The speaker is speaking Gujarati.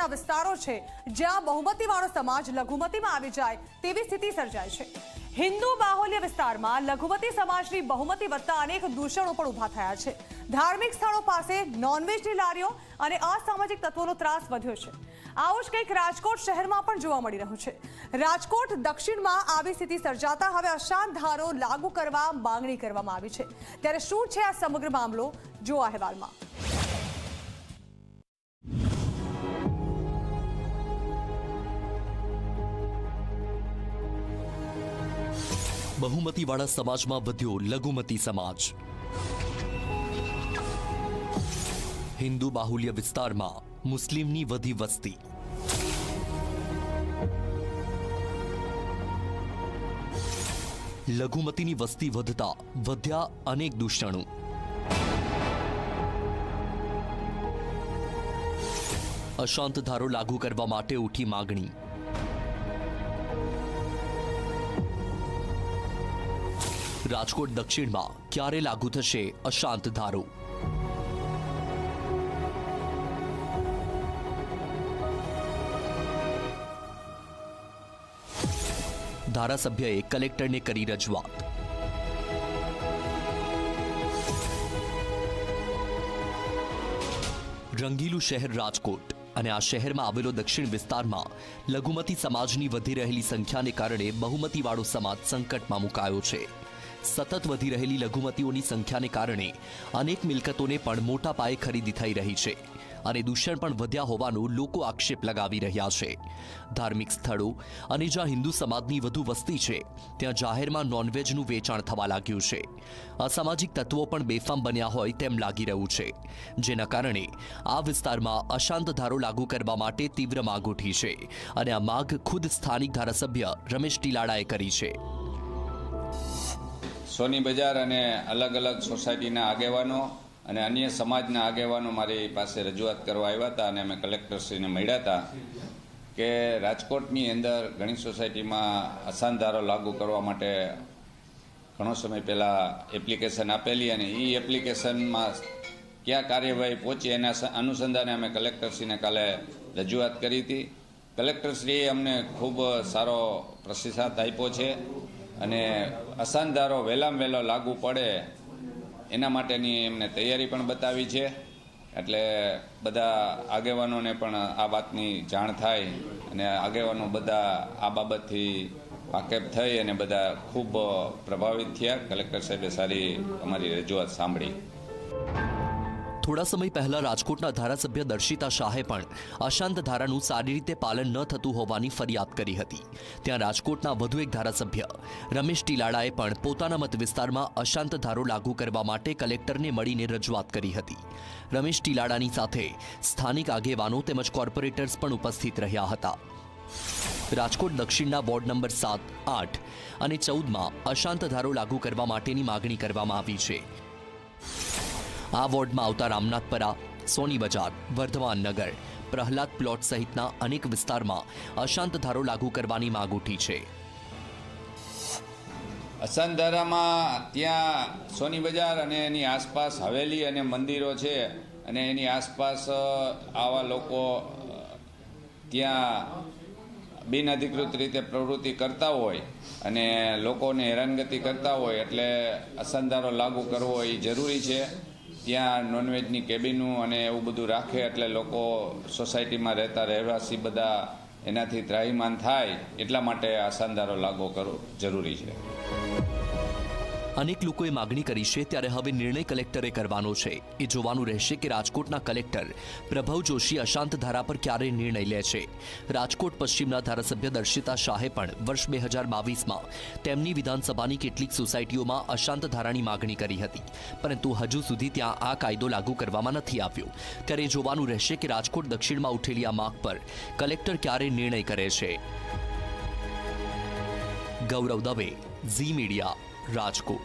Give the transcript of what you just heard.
મોટાભાગના વિસ્તારો છે જ્યાં બહુમતીવાળો સમાજ લઘુમતીમાં આવી જાય તેવી સ્થિતિ સર્જાય છે. હિન્દુ બાહુલ્ય વિસ્તારમાં લઘુમતી સમાજની બહુમતી વધતા અનેક દૂષણો પણ ઊભા થયા છે. ધાર્મિક સ્થળો પાસે નોનવેજની લારીઓ અને અસામાજિક તત્વોનો ત્રાસ વધ્યો છે. આવું જ કંઈક રાજકોટ શહેરમાં પણ જોવા મળી રહ્યું છે. રાજકોટ દક્ષિણમાં આવી સ્થિતિ સર્જાતા હવે અશાંત ધારો લાગુ કરવા માંગણી કરવામાં આવી છે. ત્યારે શું છે આ સમગ્ર મામલો? જો અહેવાલમાં. બહુમતીવાળા સમાજમાં વધ્યો લઘુમતી સમાજ. હિન્દુ બાહુલ્ય વિસ્તારમાં મુસ્લિમની વધી વસ્તી. લઘુમતીની વસ્તી વધતા વધ્યા અનેક દૂષણો. અશાંત ધારો લાગુ કરવા માટે ઉઠી માગણી. રાજકોટ દક્ષિણમાં ક્યારે લાગુ થશે અશાંત ધારો? ધારાસભ્યએ કલેક્ટરને કરી રજૂઆત. રંગીલું શહેર રાજકોટ અને આ શહેરમાં આવેલો દક્ષિણ વિસ્તારમાં લઘુમતી સમાજની વધી રહેલી સંખ્યાને કારણે બહુમતીવાળો સમાજ સંકટમાં મુકાયો છે. સતત વધી રહેલી લઘુમતીઓની સંખ્યાને કારણે અનેક મિલકતોને પણ મોટા પાયે ખરીદી થઈ રહી છે અને દૂષણ પણ વધ્યા હોવાનો લોકો આક્ષેપ લગાવી રહ્યા છે. ધાર્મિક સ્થળો અને જ્યાં હિન્દુ સમાજની વધુ વસ્તી છે, ત્યાં જાહેરમાં નોનવેજનું વેચાણ થવા લાગ્યું છે. અસામાજિક તત્વો પણ બેફામ બન્યા હોય તેમ લાગી રહ્યું છે, જેના કારણે આ વિસ્તારમાં અશાંત ધારો લાગુ કરવા માટે તીવ્ર માગ ઉઠી છે અને આ માગ ખુદ સ્થાનિક ધારાસભ્ય રમેશ ટીલાડાએ કરી છે. સોની બજાર અને અલગ અલગ સોસાયટીના આગેવાનો અને અન્ય સમાજના આગેવાનો મારી પાસે રજૂઆત કરવા આવ્યા હતા અને અમે કલેક્ટરશ્રીને મળ્યા હતા કે રાજકોટની અંદર ઘણી સોસાયટીમાં અસાનધારો લાગુ કરવા માટે ઘણો સમય પહેલાં એપ્લિકેશન આપેલી અને એ એપ્લિકેશનમાં ક્યાં કાર્યવાહી પહોંચી એના અનુસંધાને અમે કલેક્ટરશ્રીને કાલે રજૂઆત કરી હતી. કલેક્ટરશ્રીએ અમને ખૂબ સારો પ્રતિસાદ આપ્યો છે. અને અસાનધારો વહેલામાં વહેલો લાગુ પડે, એના માટેની એમને તૈયારી પણ બતાવી છે. એટલે બધા આગેવાનોને પણ આ વાતની જાણ થાય અને આગેવાનો બધા આ બાબતથી વાકેફ થઈ અને બધા ખૂબ પ્રભાવિત થયા. કલેક્ટર સાહેબે સારી અમારી રજૂઆત સાંભળી. થોડા સમય પહેલા રાજકોટના ધારાસભ્ય દર્શિતા શાહે પણ અશાંત ધારાનું સારી રીતે પાલન ન થતું હોવાની ફરિયાદ કરી હતી. ત્યાં રાજકોટના વધુ એક ધારાસભ્ય, રમેશ ટીલાળાએ પણ પોતાના મત વિસ્તારમાં અશાંત ધારો લાગુ કરવા માટે કલેક્ટરને મળીને રજૂઆત કરી હતી. રમેશ ટીલાળાની સાથે સ્થાનિક આગેવાનો તેમજ કોર્પોરેટર્સ પણ ઉપસ્થિત રહ્યા હતા. રાજકોટ દક્ષિણના વોર્ડ નંબર સાત, આઠ અને ચૌદમાં અશાંત ધારો લાગુ કરવા માટેની માગણી કરવામાં આવી છે. આ વોર્ડમાં આવતા રામનાથપરા, સોની બજાર, વર્ધમાન નગર, પ્રહલાદ પ્લોટ સહિતના અનેક વિસ્તારમાં અશાંત ધારો લાગુ કરવાની માંગ ઉઠી છે. અસાનધારામાં ત્યાં સોની બજાર અને એની આસપાસ હવેલી અને મંદિરો છે અને એની આસપાસ આવા લોકો ત્યાં બિનઅધિકૃત રીતે પ્રવૃત્તિ કરતા હોય અને લોકોને હેરાનગતિ કરતા હોય એટલે અસંધારો લાગુ કરવો એ જરૂરી છે. ત્યાં નોનવેજની કેબિનું અને એવું બધું રાખે એટલે લોકો સોસાયટીમાં રહેતા રહેવાસી બધા એનાથી ત્રાહીમાન થાય એટલા માટે આ સંધારો લાગુ કરવો જરૂરી છે. અનેક લોકોએ માગણી કરી છે ત્યારે હવે નિર્ણય કલેક્ટરે કરવાનો છે. એ જોવાનું રહેશે કે રાજકોટના કલેક્ટર પ્રભવ જોશી અશાંત ધારા પર ક્યારે નિર્ણય લે છે. રાજકોટ પશ્ચિમના ધારાસભ્ય દર્શિતા શાહે પણ વર્ષ બે હજાર બાવીસમાં તેમની વિધાનસભાની કેટલીક સોસાયટીઓમાં અશાંત ધારાની માગણી કરી હતી. પરંતુ હજુ સુધી ત્યાં આ કાયદો લાગુ કરવામાં નથી આવ્યો. ત્યારે જોવાનું રહેશે કે રાજકોટ દક્ષિણમાં ઉઠેલી આ માગ પર કલેક્ટર ક્યારે નિર્ણય કરે છે. ગૌરવ દવે, ઝી મીડિયા. રાજકોટ.